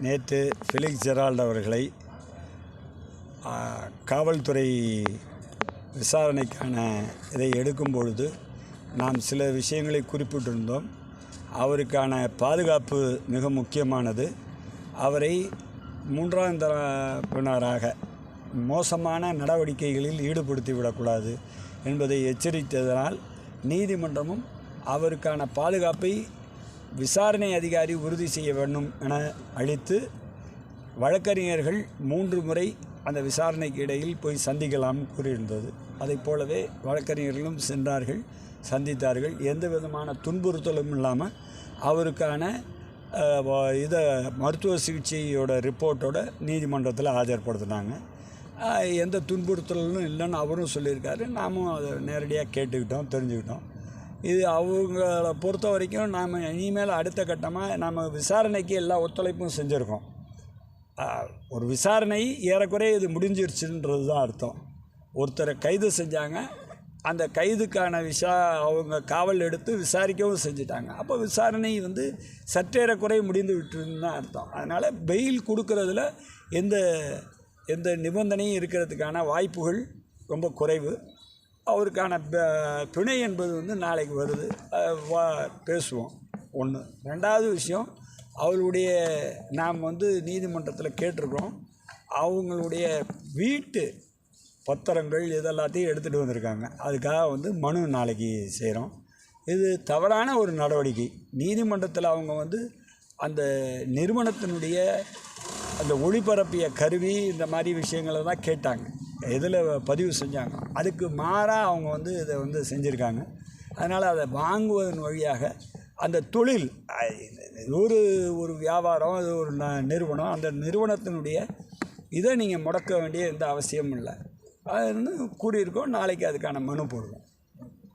நேற்று Felix Gerald அவர்களை காவல்துறை விசாரணைக்கான இதை எடுக்கும் பொழுது நாம் சில விஷயங்களை குறிப்பிட்டிருந்தோம். அவருக்கான பாதுகாப்பு மிக முக்கியமானது. அவரை மூன்றாம் தரப்பினராக மோசமான நடவடிக்கைகளில் ஈடுபடுத்தி விடக்கூடாது என்பதை எச்சரித்ததனால் நீதிமன்றமும் அவருக்கான பாதுகாப்பை விசாரணை அதிகாரி உறுதி செய்ய வேண்டும் என அளித்து வழக்கறிஞர்கள் மூன்று முறை அந்த விசாரணைக்கு இடையில் போய் சந்திக்கலாம் கூறியிருந்தது. அதைப் போலவே வழக்கறிஞர்களும் சென்றார்கள் சந்தித்தார்கள். எந்த விதமான துன்புறுத்தலும் இல்லாமல் அவருக்கான இதை மருத்துவ சிகிச்சையோட ரிப்போர்ட்டோட நீதிமன்றத்தில் ஆஜர்படுத்தினாங்க. எந்த துன்புறுத்தலும் இல்லைன்னு அவரும் சொல்லியிருக்காரு. நாமும் அதை நேரடியாக கேட்டுக்கிட்டோம் தெரிஞ்சுக்கிட்டோம். இது அவங்கள பொறுத்த வரைக்கும் நாம் இனிமேல் அடுத்த கட்டமாக நம்ம விசாரணைக்கு எல்லா ஒத்துழைப்பும் செஞ்சுருக்கோம். ஒரு விசாரணை ஏறக்குறைய இது முடிஞ்சிருச்சுன்றது தான் அர்த்தம். ஒருத்தரை கைது செஞ்சாங்க. அந்த கைதுக்கான விசா அவங்க காவல் எடுத்து விசாரிக்கவும் செஞ்சுட்டாங்க. அப்போ விசாரணை வந்து சற்றேறக்குறை முடிந்து விட்டுருன்னு தான் அர்த்தம். அதனால் பெயில் கொடுக்கறதுல எந்த எந்த நிபந்தனையும் இருக்கிறதுக்கான வாய்ப்புகள் ரொம்ப குறைவு. அவருக்கான துணை என்பது வந்து நாளைக்கு வருது. வா பேசுவோம். ஒன்று ரெண்டாவது விஷயம் அவருடைய நாம் வந்து நீதிமன்றத்தில் கேட்டிருக்கோம் அவங்களுடைய வீட்டு பத்திரங்கள் இதெல்லாத்தையும் எடுத்துகிட்டு வந்திருக்காங்க. அதுக்காக வந்து மனு நாளைக்கு செய்கிறோம் இது தவறான ஒரு நடவடிக்கை. நீதிமன்றத்தில் அவங்க வந்து அந்த நிறுவனத்தினுடைய அந்த ஒளிபரப்பிய கருவி இந்த மாதிரி விஷயங்களை தான் கேட்டாங்க. எதில் பதிவு செஞ்சாங்க? அதுக்கு மாறாக அவங்க வந்து இதை வந்து செஞ்சுருக்காங்க. அதனால் அதை வாங்குவதன் வழியாக அந்த தொழில் ஒரு ஒரு வியாபாரம் அது ஒரு ந- நிறுவனம் அந்த நிறுவனத்தினுடைய இதை நீங்கள் முடக்க வேண்டிய எந்த அவசியமும் இல்லை. அது வந்து கூறியிருக்கோம் நாளைக்கு அதுக்கான மனு போடுவோம்.